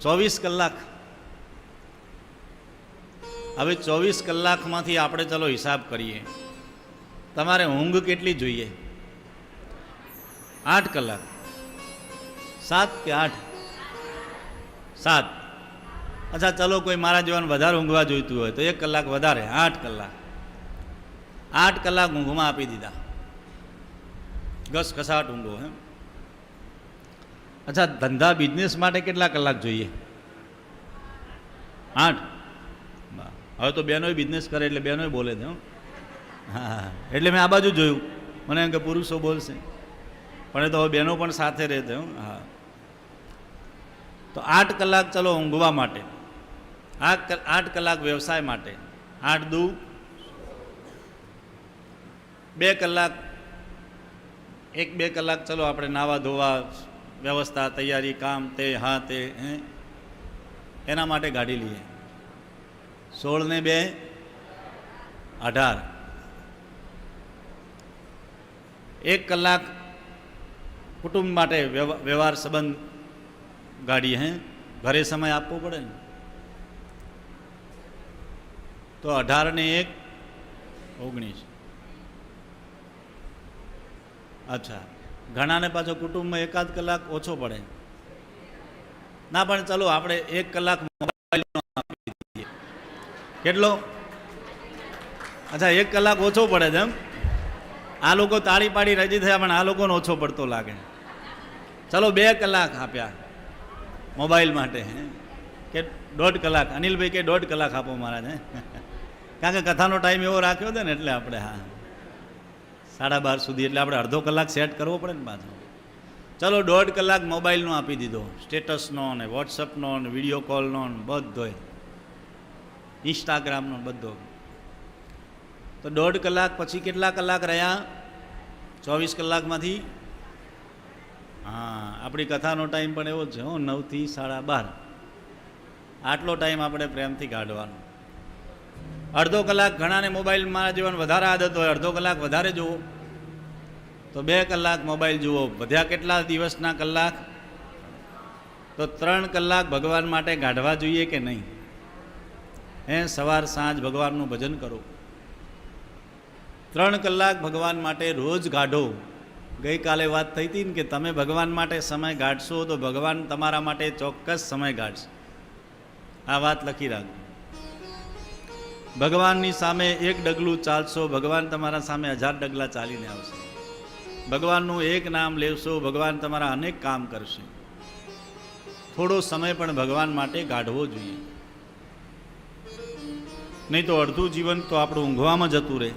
ચોવીસ કલાક. હવે ચોવીસ કલાકમાંથી આપણે ચલો હિસાબ કરીએ. તમારે ઊંઘ કેટલી જોઈએ? આઠ કલાક. સાત કે આઠ? સાત. અચ્છા, ચલો કોઈ મારા જીવન વધારે ઊંઘવા જોઈતું હોય તો એક કલાક વધારે, આઠ કલાક. આઠ કલાક ઊંઘમાં આપી દીધા. ઘસઘસાટ ઊંઘો એમ અચ્છા, ધંધા બિઝનેસ માટે કેટલા કલાક જોઈએ? આઠ. હવે તો બહેનોય બિઝનેસ કરે એટલે બહેનોય બોલે છે, હો. એટલે મેં આ બાજુ જોયું. મને એમ કે પુરુષો બોલશે. પણ એ તો હવે બહેનો પણ સાથે રહેતે હો. હા. તો આઠ કલાક ચલો ઊંઘવા માટે. કલ- આઠ કલાક વ્યવસાય માટે. આઠ દુ. બે કલાક. એક બે કલાક ચલો આપણે નાવા ધોવા વ્યવસ્થા, તૈયારી, કામ તે, હા, તે એના માટે ગાડી લઈએ. સોળ ને બે, અઢાર. એક કલાક કુટુંબ માટે વ્યવહાર સંબંધ ગાડી, હે. ઘરે સમય આપવો પડે ને. તો અઢાર ને એક, ઓગણીસ. અચ્છા. ઘણાને પાછો કુટુંબમાં એકાદ કલાક ઓછો પડે. ના, પણ ચલો, આપણે એક કલાક મોબાઈલનો આપી કેટલો? અચ્છા, એક કલાક ઓછો પડે છે એમ? આ લોકો તાળી પાડી રજી થયા, પણ આ લોકોને ઓછો પડતો લાગે. ચલો, બે કલાક આપ્યા મોબાઈલ માટે, હે? કે દોઢ કલાક? અનિલભાઈ કે દોઢ કલાક આપો મહારાજ કારણ કે કથાનો ટાઈમ એવો રાખ્યો હતો ને, એટલે આપણે, હા. સાડા બાર સુધી, એટલે આપણે અડધો કલાક સેટ કરવો પડે ને પાછો. ચલો, દોઢ કલાક મોબાઈલનો આપી દીધો. સ્ટેટસનો ને વોટ્સઅપનો ને વીડિયો કોલનો ને બધોય ઇન્સ્ટાગ્રામનો બધો. તો દોઢ કલાક પછી કેટલા કલાક રહ્યા? ચોવીસ કલાકમાંથી? હા, આપણી કથાનો ટાઈમ પણ એવો જ છે હો, નવથી સાડા બાર. આટલો ટાઈમ આપણે પ્રેમથી કાઢવાનો. અડધો કલાક ઘણાને મોબાઈલ મારા જીવન વધારે આદત હોય, અડધો કલાક વધારે જુઓ. તો બે કલાક મોબાઈલ જુઓ. વધ્યા કેટલા દિવસના કલાક? તો ત્રણ કલાક ભગવાન માટે કાઢવા જોઈએ કે નહીં? હે, સવાર સાંજ ભગવાનનું ભજન કરો. ત્રણ કલાક ભગવાન માટે રોજ કાઢો ગઈકાલે વાત થઈ હતી ને કે તમે ભગવાન માટે સમય ગાઢશો તો ભગવાન તમારા માટે ચોક્કસ સમય ગાઢશે. આ વાત લખી રાખજો. ભગવાનની સામે એક ડગલું ચાલશો, ભગવાન તમારા સામે હજાર ડગલા ચાલીને આવશે. ભગવાનનું એક નામ લેવશો ભગવાન તમારા અનેક કામ કરશે. થોડો સમય પણ ભગવાન માટે કાઢવો જોઈએ. નહીં તો અડધું જીવન તો આપણું ઊંઘવામાં જતું રહે.